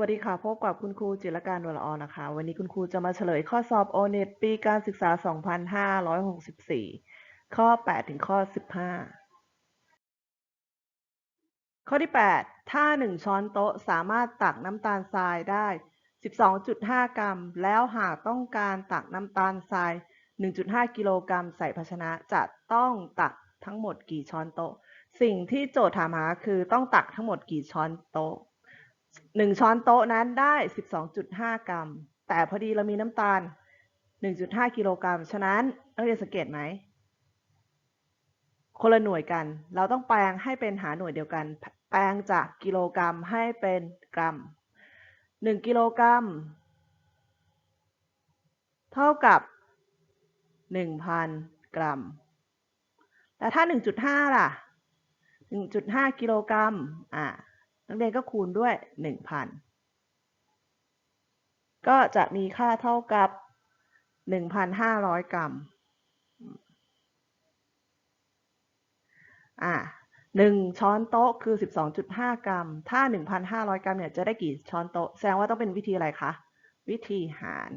วัสดีค่ะ พบกับคุณครูจิรการวลออนะคะ วันนี้คุณครูจะมาเฉลยข้อสอบ O-NET ปีการศึกษา 2564 ข้อ 8 ถึงข้อ 15 ข้อที่ 8 ถ้า 1 ช้อนโต๊ะสามารถตักน้ำตาลทรายได้ 12.5 กรัม แล้วหากต้องการตักน้ำตาลทราย 1.5 กิโลกรัมใส่ภาชนะจะต้องตักทั้งหมดกี่ช้อนโต๊ะ สิ่งที่โจทย์ถามหาคือต้องตักทั้งหมดกี่ช้อนโต๊ะ หนึ่งช้อนโต๊ะนั้นได้12.5กรัม แต่พอดีเรามีน้ำตาล1.5กิโลกรัม ฉะนั้นนักเรียนสังเกตไหม คนละหน่วยกัน เราต้องแปลงให้เป็นหาหน่วยเดียวกัน แปลงจากกิโลกรัมให้เป็นกรัม1กิโลกรัม เท่ากับ1,000กรัม แต่ถ้า1.5ล่ะ1.5กิโลกรัม อ่า นักเรียนก็คูณด้วย 1,000 ก็จะมีค่าเท่ากับ 1,500 กรัม อ่าหนึ่งช้อนโต๊ะคือ 12.5 กรัม ถ้า 1,500 กรัมเนี่ยจะได้กี่ช้อนโต๊ะ แสดงว่าต้องเป็นวิธีอะไรคะ วิธีหาร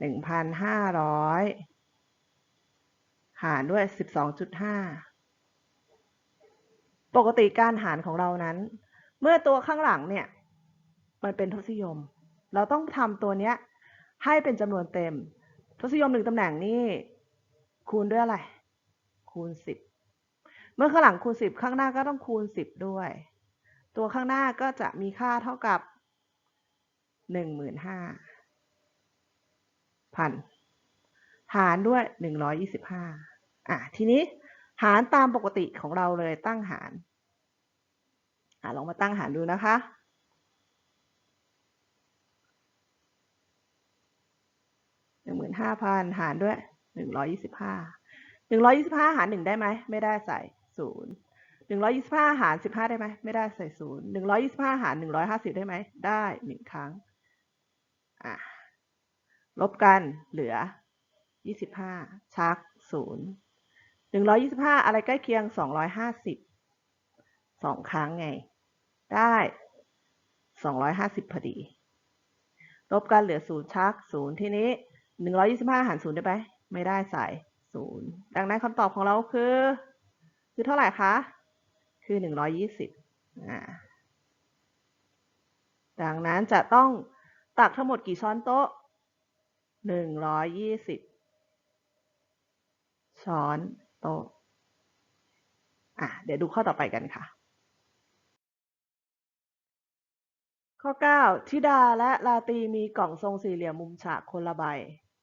1,500 หารด้วย 12.5 ปกติการหารของเรานั้น เมื่อตัวข้างหลังเนี่ย มันเป็นทศนิยม เราต้องทำตัวเนี้ยให้เป็นจำนวนเต็ม ทศนิยมหนึ่งตำแหน่งนี่คูณด้วยอะไร คูณ10เมื่อข้างหลังคูณ10ข้างหน้าก็ต้องคูณ10ด้วย ตัวข้างหน้าก็จะมีค่าเท่ากับ15,000พันหารด้วย125อะทีนี้หารตามปกติของเราเลยตั้งหาร ลองมาตั้งหารดูนะคะ หนึ่งหมื่นห้าพันหารด้วยหนึ่งร้อยยี่สิบห้า หนึ่งร้อยยี่สิบห้าหารหนึ่งได้ไหม ไม่ได้ใส่ศูนย์หนึ่งร้อยยี่สิบห้าหารสิบห้าได้ไหม ไม่ได้ใส่ศูนย์หนึ่งร้อยยี่สิบห้าหารหนึ่งร้อยห้าสิบได้ไหม ได้หนึ่งครั้ง อะ ลบกันเหลือยี่สิบห้าชักศูนย์หนึ่งร้อยยี่สิบห้าอะไรใกล้เคียงสองร้อยห้าสิบสองครั้งไง ได้สองร้อยห้าสิบพอดี ลบกันเหลือศูนย์ชักศูนย์ที่นี้หนึ่งร้อยยี่สิบห้าหารศูนย์ได้ไหมไม่ได้ใส่ศูนย์ดังนั้นคำตอบของเราคือ คือเท่าไหร่คะ คือหนึ่งร้อยยี่สิบอ่าดังนั้นจะต้องตักทั้งหมดกี่ช้อนโต๊ะหนึ่งร้อยยี่สิบช้อนโต๊ะอะเดี๋ยวดูข้อต่อไปกันค่ะ ข้อ 9 ธิดาและลาตรีมีกล่องทรงสี่เหลี่ยมมุมฉากคนละใบ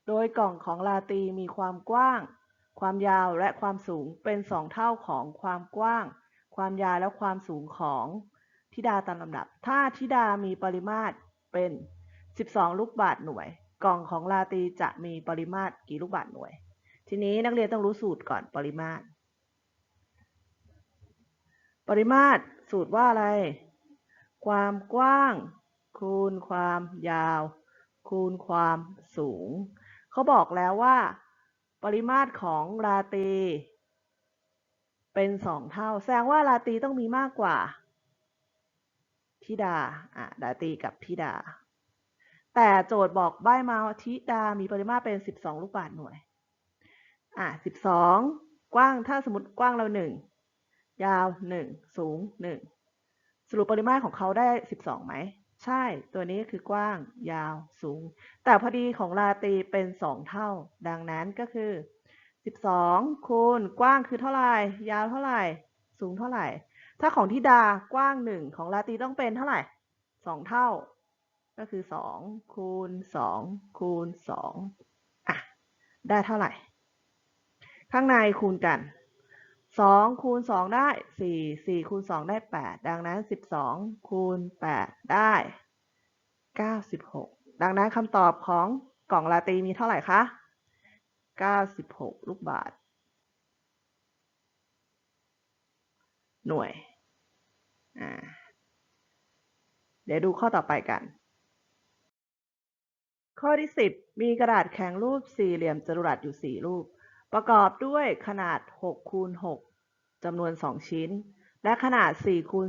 โดยกล่องของลาตรีมีความกว้าง ความยาวและความสูงเป็นสองเท่าของความกว้าง ความยาวและความสูงของธิดาตามลำดับ ถ้าธิดามีปริมาตรเป็น 12 ลูกบาศก์หน่วย กล่องของลาตรีจะมีปริมาตรกี่ลูกบาศก์หน่วย ทีนี้นักเรียนต้องรู้สูตรก่อนปริมาตร ปริมาตรสูตรว่าอะไร ความกว้าง คูณความยาว คูณความสูง เขาบอกแล้วว่า ปริมาตรของราตรีเป็นสองเท่า แสดงว่าราตรีต้องมีมากกว่าธิดาอะราตรีกับธิดา แต่โจทย์บอกใบมาว่าธิดามีปริมาตรเป็น 12 ลูกบาศก์หน่วย อะ 12 กว้างถ้าสมมติกว้างเรา 1 ยาว 1 สูง 1 สรุปปริมาตรของเขาได้ 12ไหม ใช่ ตัวนี้คือกว้าง ยาว สูง แต่พอดีของราตรีเป็น 2 เท่า ดังนั้นก็คือ 12 คูณกว้างคือเท่าไหร่ ยาวเท่าไหร่ สูงเท่าไหร่ ถ้าของธิดากว้าง 1 ของราตรีต้องเป็นเท่าไหร่ 2 เท่า ก็คือ 2 คูณ 2 คูณ 2อะ ได้เท่าไหร่ ข้างในคูณกัน 2คูณ2ได้4 4คูณ2ได้8ดังนั้น12คูณ8ได้96ดังนั้นคำตอบของกล่องลาตีมีเท่าไหร่คะ96ลูกบาศก์หน่วยเดี๋ยวดูข้อต่อไปกัน ข้อที่10มีกระดาษแข็งรูปสี่เหลี่ยมจัตุรัสอยู่4รูป ประกอบด้วยขนาด6คูณ6จำนวน 2 ชิ้น และขนาด4คูณ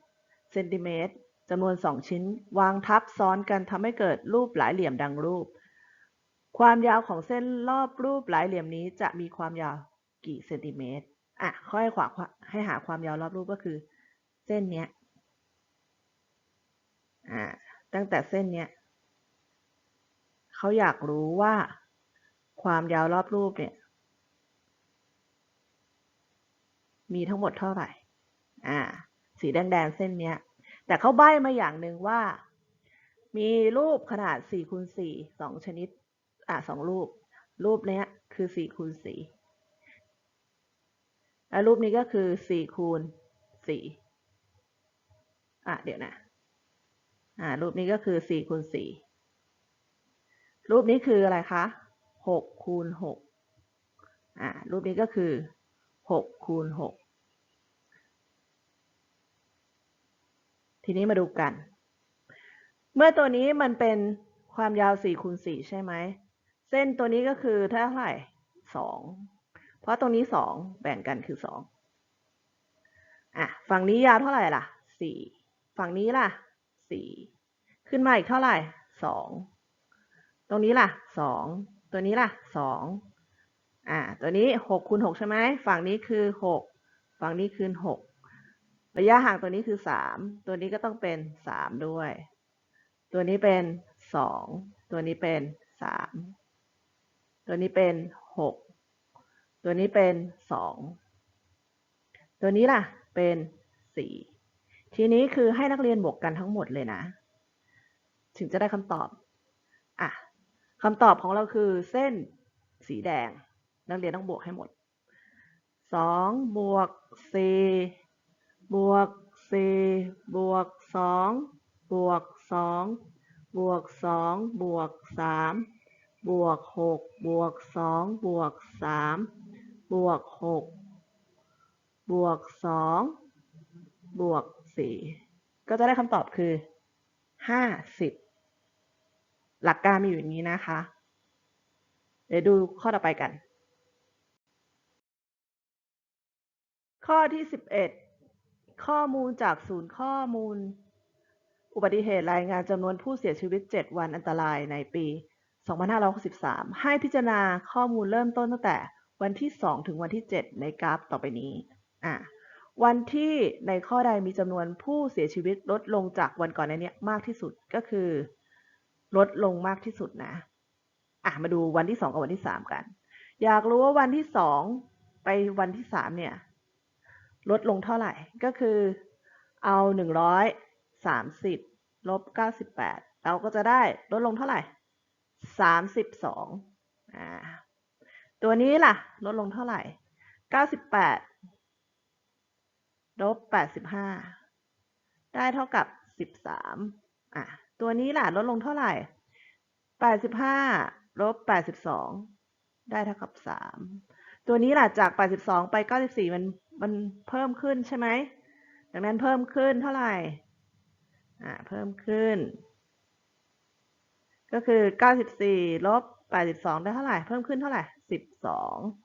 4เซนติเมตรจำนวนสองชิ้น วางทับซ้อนกันทำให้เกิดรูปหลายเหลี่ยมดังรูป ความยาวของเส้นรอบรูปหลายเหลี่ยมนี้จะมีความยาวกี่เซนติเมตรอะค่อยขวาให้หาความยาวรอบรูปก็คือ เส้นเนี้ยอ่าตั้งแต่เส้นเนี้ยเขาอยากรู้ว่าความยาวรอบรูปเนี่ย มีทั้งหมดเท่าไหร่ อ่า สีแดงๆเส้นเนี้ย แต่เขาใบ้มาอย่างหนึ่งว่า มีรูปขนาด4คูณ4สองชนิด อ่าสองรูป รูปเนี้ยคือ4คูณ4แล้วรูปนี้ก็คือ4คูณ4อะเดี๋ยวนะ อ่า รูปนี้ก็คือ4คูณ4รูปนี้คืออะไรคะ6คูณ6อ่า รูปนี้ก็คือ6คูณ6 ทีนี้มาดูกัน เมื่อตัวนี้มันเป็นความยาว4คูณ4ใช่ไหม เส้นตัวนี้ก็คือเท่าไหร่2เพราะตรงนี้ 2 แบ่งกันคือ 2อะฝั่งนี้ยาวเท่าไหร่ล่ะ 4 ฝั่งนี้ล่ะ 4 ขึ้นมาอีกเท่าไหร่ 2 ตรงนี้ล่ะ 2 ตัวนี้ล่ะ 2อะตัวนี้6คูณ6ใช่ไหม ฝั่งนี้คือ 6 ฝั่งนี้คือ 6 ระยะห่างตัวนี้คือ 3 ตัวนี้ก็ต้องเป็น 3 ด้วย ตัวนี้เป็น 2 ตัวนี้เป็น 3 ตัวนี้เป็น 6 ตัวนี้เป็น 2 ตัวนี้ล่ะเป็น 4 ทีนี้คือให้นักเรียนบวกกันทั้งหมดเลยนะ ถึงจะได้คำตอบ อะคำตอบของเราคือเส้นสีแดง นักเรียนต้องบวกให้หมด 2 บวก 4 บวก4บวก2บวก2บวก2บวก3บวก6บวก2บวก3บวก6บวก2บวก4ก็จะได้คำตอบคือ50หลักการมีอยู่อย่างนี้นะคะ เดี๋ยวดูข้อต่อไปกัน ข้อที่11 ข้อมูลจากศูนย์ข้อมูล อุบัติเหตุรายงานจำนวนผู้เสียชีวิต 7 วันอันตรายในปี 2563 ให้พิจารณาข้อมูลเริ่มต้นตั้งแต่วันที่ 2 ถึงวันที่ 7 ในกราฟต่อไปนี้อะวันที่ในข้อใดมีจำนวนผู้เสียชีวิตลดลงจากวันก่อนในนี้มากที่สุดก็คือ ลดลงมากที่สุดนะอะมาดูวันที่ 2 กับวันที่ 3 กัน อยากรู้ว่าวันที่ 2 ไปวันที่ 3 เนี่ย ลดลงเท่าไหร่ ก็คือเอา 130 ลบ 98 เราก็จะได้ลดลงเท่าไหร่ 32อ่าตัวนี้ล่ะ ลดลงเท่าไหร่ 98 ลบ 85 ได้เท่ากับ 13อะตัวนี้ล่ะ ลดลงเท่าไหร่ 85 ลบ 82 ได้เท่ากับ 3 ตัวนี้ล่ะจาก 82 ไป 94 มันมันเพิ่มขึ้นใช่ไหมดังนั้นเพิ่มขึ้นเท่าไหร่ อ่า เพิ่มขึ้น ก็คือ 94 ลบ 82 ได้เท่าไหร่ เพิ่มขึ้นเท่าไหร่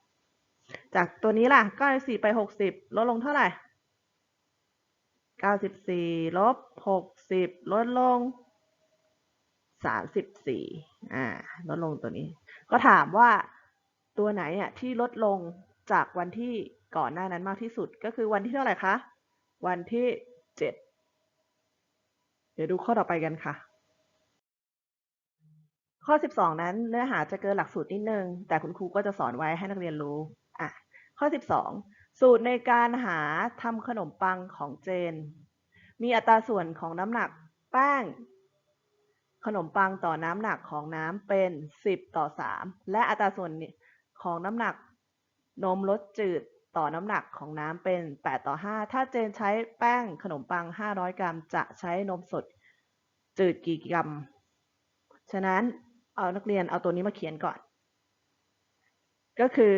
12 จากตัวนี้ล่ะ 94 ไป 60 ลดลงเท่าไหร่ 94 ลบ 60 ลดลง 34 อ่า ลดลงตัวนี้ ก็ถามว่า ตัวไหนเนี่ยที่ลดลงจากวันที่ก่อนหน้านั้นมากที่สุด ก็คือวันที่เท่าไหร่คะ วันที่ 7 เดี๋ยวดูข้อต่อไปกันค่ะ ข้อ 12 นั้นเนื้อหาจะเกินหลักสูตรนิดนึง แต่คุณครูก็จะสอนไว้ให้นักเรียนรู้อะข้อ 12 สูตรในการหาทำขนมปังของเจน มีอัตราส่วนของน้ำหนักแป้งขนมปังต่อน้ำหนักของน้ำเป็น 10 ต่อ 3 และอัตราส่วน ของน้ำหนักนมรสจืดต่อน้ำหนักของน้ำเป็น 8 ต่อ 5 ถ้าเจนใช้แป้งขนมปัง 500 กรัม จะใช้นมสดจืดกี่กรัม ฉะนั้นเอานักเรียนเอาตัวนี้มาเขียนก่อน ก็คือ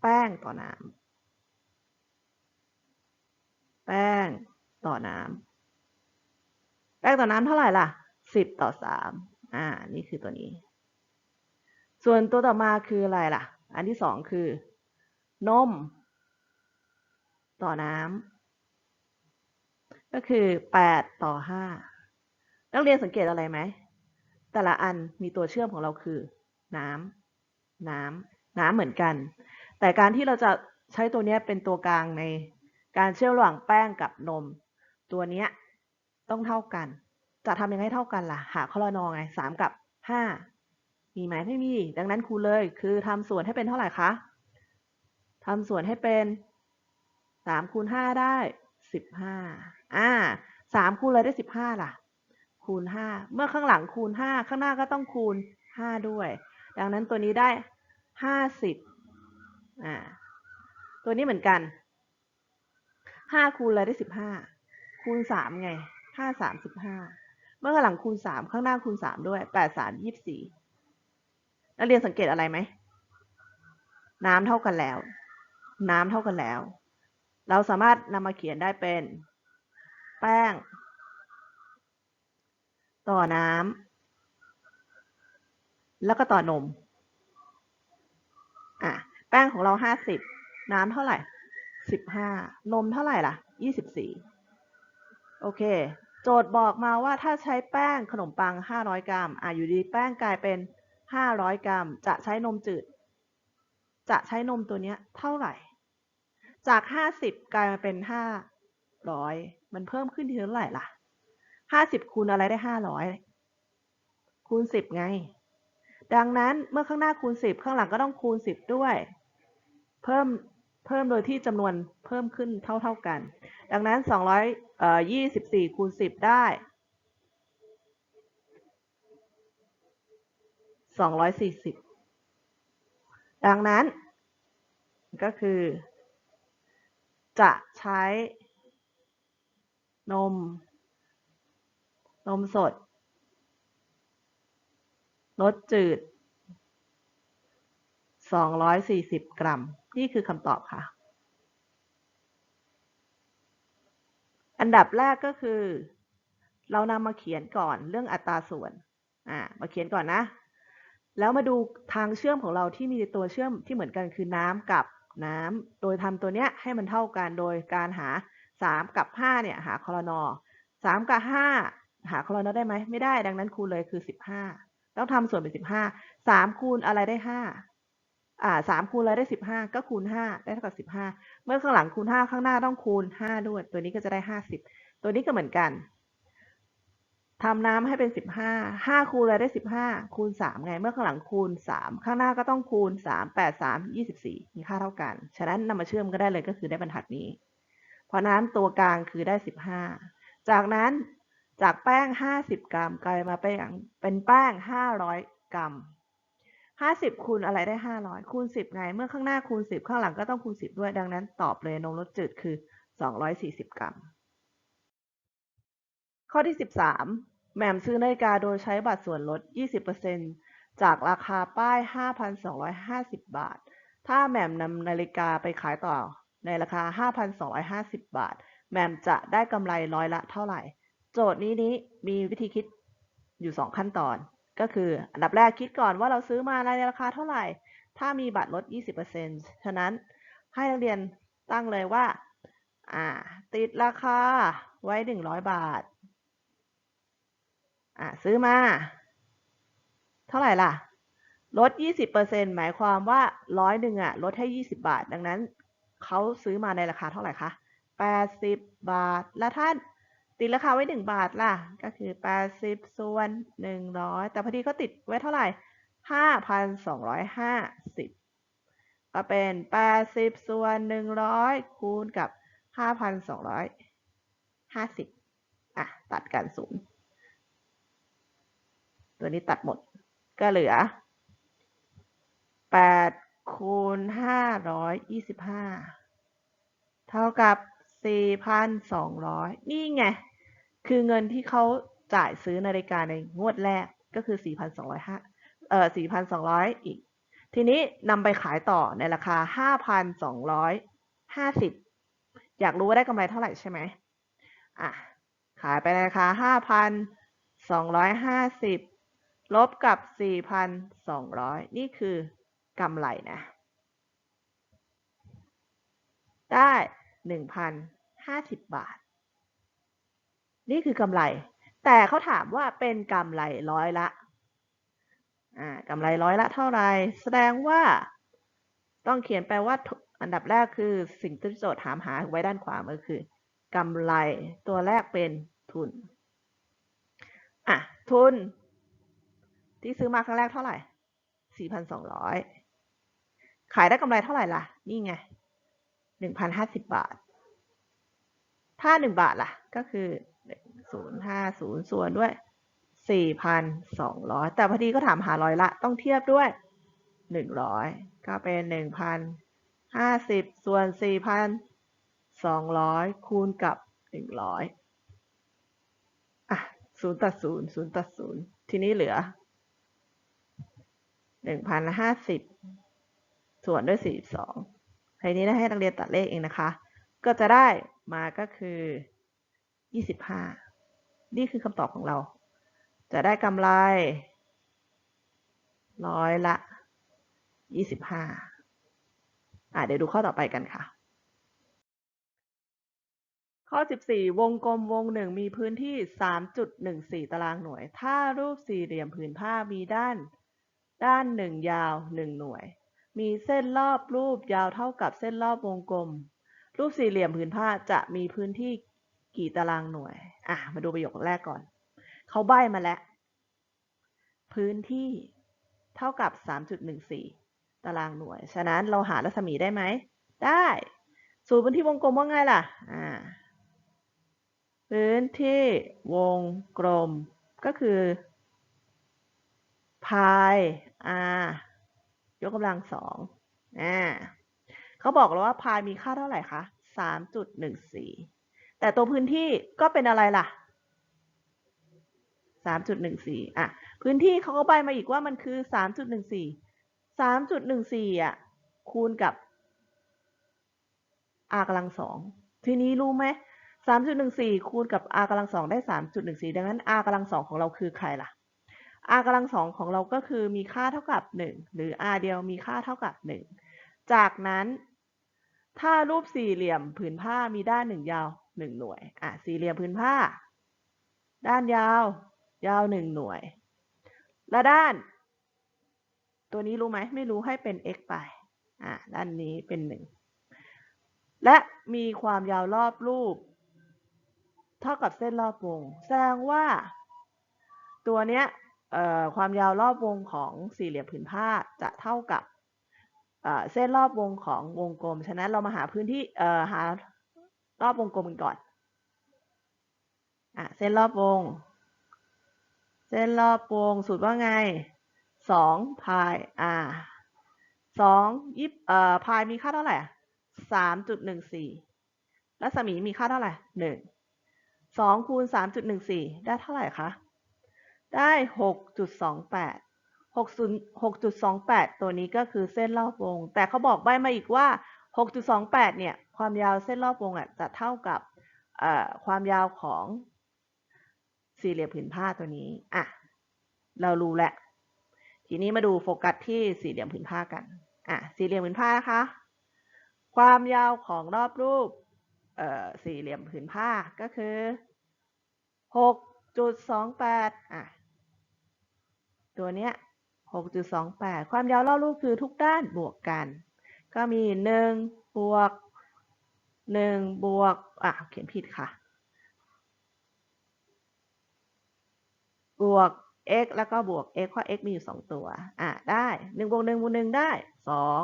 แป้งต่อน้ำแป้งต่อน้ำแป้งต่อน้ำเท่าไหร่ล่ะ 10 ต่อ 3 อ่า นี่คือตัวนี้ ส่วนตัวต่อมาคืออะไรล่ะ อันที่สองคือ นม ต่อน้ำก็คือแปดต่อห้านักเรียนสังเกตอะไรไหม แต่ละอันมีตัวเชื่อมของเราคือ น้ำน้ำน้ำเหมือนกัน แต่การที่เราจะใช้ตัวนี้เป็นตัวกลางในการเชื่อมระหว่างแป้งกับนม ตัวนี้ต้องเท่ากัน จะทำยังไงเท่ากันล่ะ หาคอลนอไงสามกับห้า มีไหมไม่มี ดังนั้นครูเลย คือทำส่วนให้เป็นเท่าไหร่คะทำส่วนให้เป็นสามคูณห้าได้สิบห้าอ่าสามคูณอะไรได้สิบห้าล่ะ คูณห้าเมื่อข้างหลังคูณห้าข้างหน้าก็ต้องคูณห้าด้วย ดังนั้นตัวนี้ได้ห้าสิบอ่าตัวนี้เหมือนกันห้าคูณอะไรได้สิบห้าคูณสามไงห้าสามสิบห้าเมื่อข้างหลังคูณสามข้างหน้าคูณสามด้วยแปดสามยี่สิบสี่ นักเรียนสังเกตอะไรไหม น้ำเท่ากันแล้ว น้ำเท่ากันแล้ว เราสามารถนำมาเขียนได้เป็น แป้ง ต่อน้ำแล้วก็ต่อนมอะแป้งของเราห้าสิบน้ำเท่าไหร่สิบห้านมเท่าไหร่ล่ะยี่สิบสี่โอเค โจทย์บอกมาว่าถ้าใช้แป้งขนมปังห้าร้อยกรัมอะอยู่ดีแป้งกลายเป็น ห้าร้อยกรัม จะใช้นมจืด จะใช้นมตัวนี้เท่าไหร่ จากห้าสิบกลายมาเป็นห้าร้อยมันเพิ่มขึ้นทีเท่าไหร่ล่ะห้าสิบคูณอะไรได้ห้าร้อยคูณสิบไง ดังนั้นเมื่อข้างหน้าคูณสิบข้างหลังก็ต้องคูณสิบด้วย เพิ่มเพิ่มโดยที่จำนวนเพิ่มขึ้นเท่าเท่ากัน ดังนั้นสองร้อยยี่สิบสี่คูณสิบได้ สองร้อยสี่สิบดังนั้น ก็คือ จะใช้นม นมสดรสจืด 240 กรัม นี่คือคำตอบค่ะ อันดับแรกก็คือ เรานำมาเขียนก่อนเรื่องอัตราส่วน อ่า มาเขียนก่อนนะ แล้วมาดูทางเชื่อมของเราที่มีตัวเชื่อมที่เหมือนกันคือน้ำกับน้ำโดยทำตัวเนี้ยให้มันเท่ากันโดยการหา 3 กับ 5 เนี่ยหาคอลนอ3กับ 5 หาคอลนอได้ไหมไม่ได้ดังนั้นคูณเลยคือ 15 ต้องทำส่วนเป็น 15 3 คูณอะไรได้ 5 อ่า3คูณอะไรได้ 15 ก็คูณ 5 ได้เท่ากับ 15 เมื่อข้างหลังคูณ 5 ข้างหน้าต้องคูณ 5 ด้วย ตัวนี้ก็จะได้ 50 ตัวนี้ก็เหมือนกัน ทำน้ำให้เป็น15 5คูณอะไรได้15คูณ3ไง เมื่อข้างหลังคูณ3ข้างหน้าก็ต้องคูณ3 8 3 24มีค่าเท่ากัน ฉะนั้นนำมาเชื่อมก็ได้เลยก็คือได้บรรทัดนี้ เพราะนั้นตัวกลางคือได้15จากนั้นจากแป้ง50กรัมกลายมาเป็นเป็นแป้ง500กรัม50คูณอะไรได้500คูณ10ไง เมื่อข้างหน้าคูณ10ข้างหลังก็ต้องคูณ10ด้วย ดังนั้นตอบเลยนมรสจืดคือ240กรัม ข้อที่ 13 แหม่มซื้อนาฬิกาโดยใช้บัตรส่วนลด 20%จากราคาป้าย 5,250 บาท ถ้าแหม่มนำนาฬิกาไปขายต่อในราคา 5,250 บาท แหม่มจะได้กำไรร้อยละเท่าไหร่ โจทย์นี้นี้มีวิธีคิดอยู่ 2 ขั้นตอน ก็คืออันดับแรกคิดก่อนว่าเราซื้อมาในราคาเท่าไหร่ ถ้ามีบัตรลด 20%ฉะนั้นให้นักเรียนตั้งเลยว่า อ่า ติดราคาไว้ 100 บาท อ่าซื้อมา เท่าไหร่ล่ะ ลด 20%หมายความว่าร้อยหนึ่งอะลดให้ 20 บาท ดังนั้นเขาซื้อมาในราคาเท่าไหร่คะ 80 บาท แล้วท่านติดราคาไว้ 1 บาทล่ะ ก็คือ 80 ส่วน 100 แต่พอดีเขาติดไว้เท่าไหร่ 5,250 ก็เป็น 80 ส่วน 100 คูณกับ 5,250 อะ ตัดกันศูนย์ ตัวนี้ตัดหมดก็เหลือ8คูณ525เท่ากับ4,200นี่ไง คือเงินที่เขาจ่ายซื้อนาฬิกาในงวดแรกก็คือ4,205เอ่อ4,200อีก ทีนี้นำไปขายต่อในราคา5,250อยากรู้ว่าได้กำไรเท่าไหร่ใช่ไหมอะ ขายไปในราคา5,250 ลบกับ 4,200 นี่คือกำไรนะ ได้ 1,050 บาท นี่คือกำไร แต่เขาถามว่าเป็นกำไรร้อยละอ่ากำไรร้อยละเท่าไร แสดงว่าต้องเขียนแปลว่าอันดับแรกคือสิ่งที่โจทย์ถามหาไว้ด้านขวามือคือกำไรตัวแรกเป็นทุน อะ ทุน ที่ซื้อมาครั้งแรกเท่าไหร่4,200ขายได้กำไรเท่าไหร่ล่ะ นี่ไง1,050บาท ถ้า1บาทล่ะ ก็คือ1050ส่วนด้วย4,200แต่พอดีก็ถามหาร้อยละ ต้องเทียบด้วย100ก็เป็น1,050ส่วน4,200คูณกับ100อะ0ตัด0 0ตัด0ทีนี้เหลือ 1,050ส่วนด้วย42ทีนี้ให้นักเรียนตัดเลขเองนะคะ ก็จะได้มาก็คือ25นี่คือคำตอบของเรา จะได้กำไร ร้อยละ25อะเดี๋ยวดูข้อต่อไปกันค่ะ ข้อ 14 วงกลมวงหนึ่งมีพื้นที่ 3.14 ตารางหน่วย ถ้ารูปสี่เหลี่ยมผืนผ้ามีด้าน ด้านหนึ่งยาว1หน่วย มีเส้นรอบรูปยาวเท่ากับเส้นรอบวงกลม รูปสี่เหลี่ยมผืนผ้าจะมีพื้นที่กี่ตารางหน่วย อะ มาดูประโยคแรกก่อน เขาใบ้มาแล้ว พื้นที่เท่ากับ 3.14 ตารางหน่วย ฉะนั้นเราหารัศมีได้ไหม ได้ สูตรพื้นที่วงกลมว่าไงล่ะ อ่า พื้นที่วงกลมก็คือ พาย r ยกกำลังสองอ่าเขาบอกแล้วว่าพายมีค่าเท่าไหร่คะ 3.14 แต่ตัวพื้นที่ก็เป็นอะไรล่ะ 3.14 อะ พื้นที่เขาก็ใบมาอีกว่ามันคือ 3.14 3.14 อะ คูณกับ r กำลังสอง ทีนี้รู้ไหม 3.14 คูณกับ r กำลังสองได้ 3.14 ดังนั้น r กำลังสองของเราคือใครล่ะ r กำลังสองของเราก็คือมีค่าเท่ากับ 1 หรือ r เดียวมีค่าเท่ากับ 1 จากนั้น ถ้ารูปสี่เหลี่ยมผืนผ้ามีด้านหนึ่งยาว 1 หน่วยอะสี่เหลี่ยมผืนผ้า ด้านยาว ยาว 1 หน่วย และด้าน ตัวนี้รู้ไหมไม่รู้ให้เป็น x ไปอะด้านนี้เป็น 1 และมีความยาวรอบรูป เท่ากับเส้นรอบวง แสดงว่า ตัวเนี้ย ความยาวรอบวงของสี่เหลี่ยมผืนผ้าจะเท่ากับเส้นรอบวงของวงกลม ฉะนั้นเรามาหาพื้นที่หารอบวงกลมกันก่อนอะเส้นรอบวง เส้นรอบวงสูตรว่าไงสองพายอ่าสองยิบเอ่อพายมีค่าเท่าไหร่สามจุดหนึ่งสี่รัศมีมีค่าเท่าไหร่หนึ่งสองคูณสามจุดหนึ่งสี่ได้เท่าไหร่คะ ได้หกจุดสองแปดหกศูนย์หกจุดสองแปดตัวนี้ก็คือเส้นรอบวง แต่เขาบอกใบมาอีกว่าหกจุดสองแปดเนี่ย ความยาวเส้นรอบวงอะจะเท่ากับความยาวของสี่เหลี่ยมผืนผ้าตัวนี้ อะ เรารู้แล้ว ทีนี้มาดูโฟกัสที่สี่เหลี่ยมผืนผ้ากัน อะ สี่เหลี่ยมผืนผ้านะคะ ความยาวของรอบรูปสี่เหลี่ยมผืนผ้าก็คือหกจุดสองแปดอะ ตัวเนี้ยหกจุดสองแปดความยาวรอบรูปคือทุกด้านบวกกัน ก็มีหนึ่งบวกหนึ่งบวก อะ เขียนผิดค่ะ บวก x แล้วก็บวก x เพราะ x มีอยู่สองตัว อะ ได้หนึ่งบวกหนึ่งบวกหนึ่งได้สอง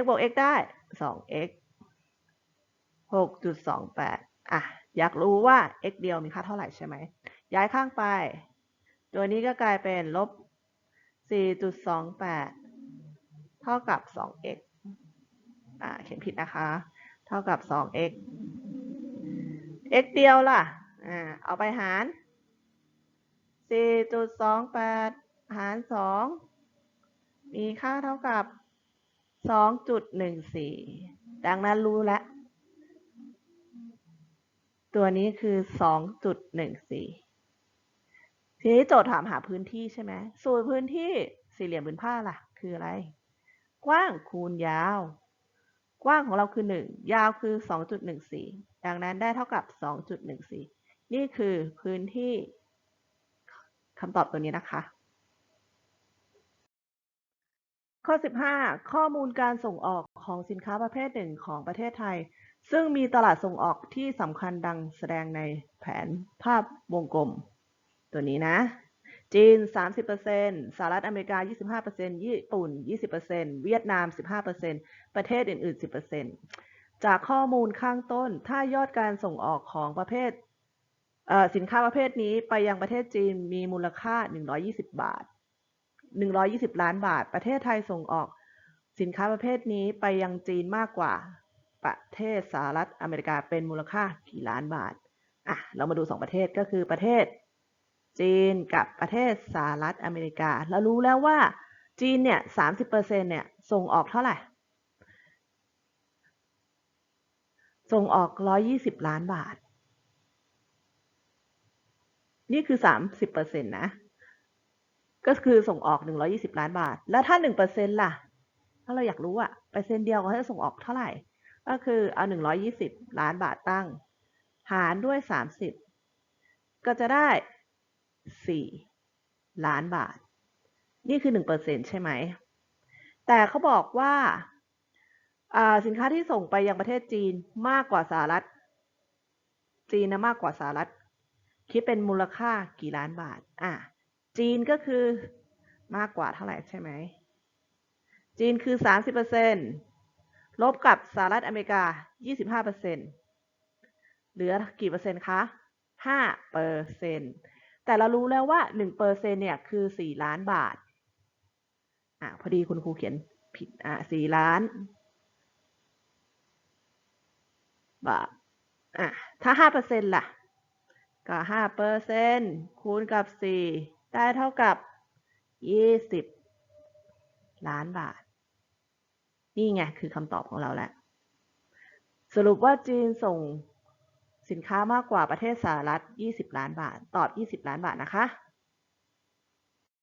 x บวก x ได้สอง x หกจุดสองแปดอะ อยากรู้ว่า x เดียวมีค่าเท่าไหร่ใช่ไหม ย้ายข้างไป ตัวนี้ก็กลายเป็นลบสี่จุดสองแปดเท่ากับสอง x อ่าเขียนผิดนะคะ เท่ากับสอง x x เดียวล่ะ อ่า เอาไปหารสี่จุดสองแปดหารสองมีค่าเท่ากับสองจุดหนึ่งสี่ดังนั้นรู้แล้ว ตัวนี้คือสองจุดหนึ่งสี่ ทีนี้โจทย์ถามหาพื้นที่ใช่ไหมสูตรพื้นที่สี่เหลี่ยมผืนผ้าล่ะ คืออะไร กว้างคูณยาว กว้างของเราคือหนึ่งยาวคือสองจุดหนึ่งสี่ดังนั้นได้เท่ากับสองจุดหนึ่งสี่นี่คือพื้นที่คำตอบตัวนี้นะคะ ข้อ 15 ข้อมูลการส่งออกของสินค้าประเภทหนึ่งของประเทศไทย ซึ่งมีตลาดส่งออกที่สำคัญดังแสดงในแผนภาพวงกลม ตัวนี้นะ จีน 30%สหรัฐอเมริกา 25%ญี่ปุ่น 20%เวียดนาม 15%ประเทศอื่น ๆ 10%จากข้อมูลข้างต้น ถ้ายอดการส่งออกของประเภทเสินค้าประเภทนี้ไปยังประเทศจีนมีมูลค่า 120 บาท 120 ล้านบาท ประเทศไทยส่งออกสินค้าประเภทนี้ไปยังจีนมากกว่าประเทศสหรัฐอเมริกาเป็นมูลค่ากี่ล้านบาท อะ เรามาดูสองประเทศก็คือประเทศ จีนกับประเทศสหรัฐอเมริกา เรารู้แล้วว่าจีนเนี่ย30%เนี่ยส่งออกเท่าไหร่ ส่งออก120ล้านบาท นี่คือ30%นะ ก็คือส่งออก120ล้านบาท แล้วถ้า1%ล่ะ ถ้าเราอยากรู้อะเปอร์เซ็นต์เดียวเขาจะส่งออกเท่าไหร่ ก็คือเอา120ล้านบาทตั้ง หารด้วย30ก็จะได้ 4ล้านบาท นี่คือ1%ใช่ไหม แต่เขาบอกว่าสินค้าที่ส่งไปยังประเทศจีนมากกว่าสหรัฐ จีนนะมากกว่าสหรัฐ คิดเป็นมูลค่ากี่ล้านบาท อะ จีนก็คือมากกว่าเท่าไหร่ใช่ไหม จีนคือ30%ลบกับสหรัฐอเมริกา25%เหลือกี่เปอร์เซ็นต์คะ5เปอร์เซ็นต์ แต่เรารู้แล้วว่า1เปอร์เซ็นต์เนี่ยคือ 4 ล้านบาท อะพอดีคุณครูเขียนผิด อะ4ล้าน บาท อะถ้า5เปอร์เซ็นต์ล่ะ ก็5เปอร์เซ็นต์คูณกับ 4 ได้เท่ากับ 20 ล้านบาท นี่ไง คือคำตอบของเราแหละสรุปว่าจีนส่ง สินค้ามากกว่าประเทศสหรัฐ 20 ล้านบาท ตอบ 20 ล้านบาทนะคะ